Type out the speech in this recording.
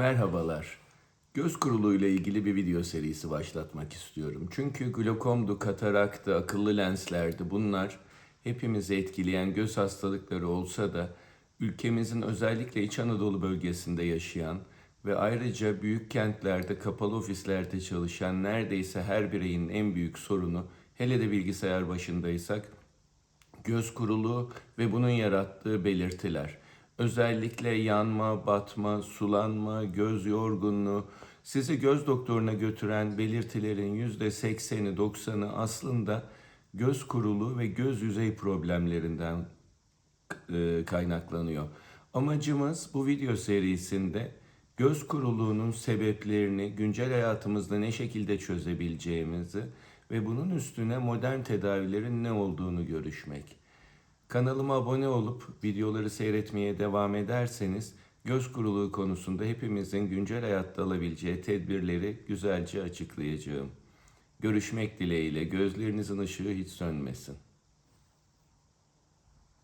Merhabalar. Göz kuruluğu ile ilgili bir video serisi başlatmak istiyorum. Çünkü glokomdu, kataraktı, akıllı lenslerdi bunlar hepimizi etkileyen göz hastalıkları olsa da ülkemizin özellikle İç Anadolu bölgesinde yaşayan ve ayrıca büyük kentlerde, kapalı ofislerde çalışan neredeyse her bireyin en büyük sorunu hele de bilgisayar başındaysak göz kuruluğu ve bunun yarattığı belirtiler. Özellikle yanma, batma, sulanma, göz yorgunluğu sizi göz doktoruna götüren belirtilerin %80'i 90'ı aslında göz kuruluğu ve göz yüzey problemlerinden e, kaynaklanıyor. Amacımız bu video serisinde göz kuruluğunun sebeplerini güncel hayatımızda ne şekilde çözebileceğimizi ve bunun üstüne modern tedavilerin ne olduğunu görüşmek. Kanalıma abone olup videoları seyretmeye devam ederseniz göz kuruluğu konusunda hepimizin güncel hayatta alabileceği tedbirleri güzelce açıklayacağım. Görüşmek dileğiyle gözlerinizin ışığı hiç sönmesin.